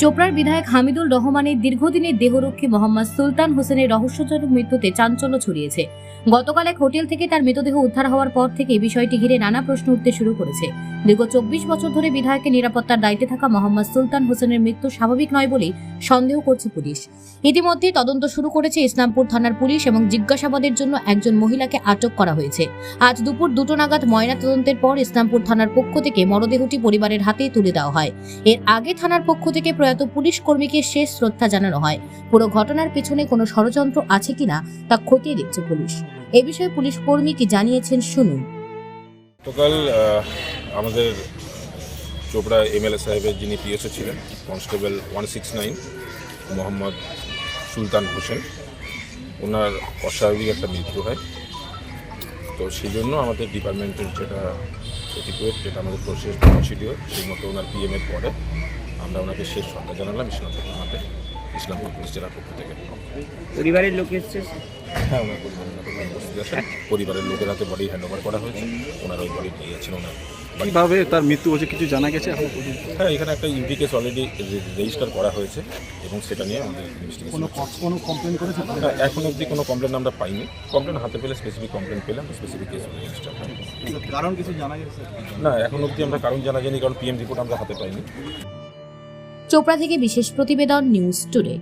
চোপড়ার বিধায়ক হামিদুল রহমানের দীর্ঘদিনের দেহরক্ষী মোহাম্মদ সুলতান হোসেনের রহস্যজনক মৃত্যুতে চাঞ্চল্য ছড়িয়েছে। গতকাল এক হোটেল থেকে তার মৃতদেহ উদ্ধার হওয়ার পর থেকে বিষয়টি ঘিরে নানা প্রশ্ন উঠতে শুরু করেছে। দীর্ঘ চব্বিশ বছর ধরে বিধায়কের নিরাপত্তার দায়িত্বে থাকা মোহাম্মদ সুলতান হোসেনের মৃত্যু স্বাভাবিক নয় বলেই সন্দেহ করছে পুলিশ। ইতিমধ্যে তদন্ত শুরু করেছে ইসলামপুর থানার পুলিশ এবং জিজ্ঞাসাবাদের জন্য একজন মহিলাকে আটক করা হয়েছে। আজ দুপুর দুটো নাগাদ ময়না তদন্তের পর ইসলামপুর থানার পক্ষ থেকে মরদেহটি পরিবারের হাতে তুলে দেওয়া হয়। এর আগে থানার পক্ষ থেকে প্রয়াত পুলিশ কর্মীকে শেষ শ্রদ্ধা জানানো হয়। পুরো ঘটনার পেছনে কোনো ষড়যন্ত্র আছে কিনা তা খতিয়ে দেখছে পুলিশ। এ বিষয়ে পুলিশ কর্মী কি জানিয়েছেন শুনুন। আমাদের চোপড়া এমএলএ সাহেবের যিনি পিএসও ছিলেন constable one six nine Mohammad Sultan Hossain ওনার অস্বাভাবিক একটা মৃত্যু হয়। তো সেই জন্য আমাদের ডিপার্টমেন্টের যেটা এটিকুয়েট যেটা আমাদের প্রসেস প্রসিডিওর সেই মতো ওনার পি পিএমের পরে আমরা ওনাকে শেষ শ্রদ্ধা জানালাম ইসলামপুর থানাতে ইসলামপুর পুলিশ জেলার পক্ষ থেকে। পরিবারের লোক এসছে? হ্যাঁ ওনার পরিবারের লোকেরা পরিবারের লোকের হাতে বডি হ্যান্ড ওভার করা হয়েছে ওনার ওই বডি নিয়ে যাচ্ছেন ওনার কীভাবে তার মৃত্যু হয়েছে কিছু জানা গেছে এখন হ্যাঁ এখানে একটা ইউডি কেস অলরেডি রেজিস্টার করা হয়েছে এবং সেটা নিয়ে আমাদের ইনভেস্টিগেশন কোনো কমপ্লেন করেছে? হ্যাঁ এখন অবধি কোনো কমপ্লেন আমরা পাইনি। কমপ্লেন হাতে পেলে স্পেসিফিক কমপ্লেন পেলাম স্পেসিফিক কেস রেজিস্টার কারণ কিছু জানা গেছে? না এখন অবধি আমরা কারণ জানা জানি কারণ পিএম রিপোর্ট আমরা হাতে পাইনি। চোপড়া থেকে বিশেষ প্রতিবেদন নিউজ টুডে।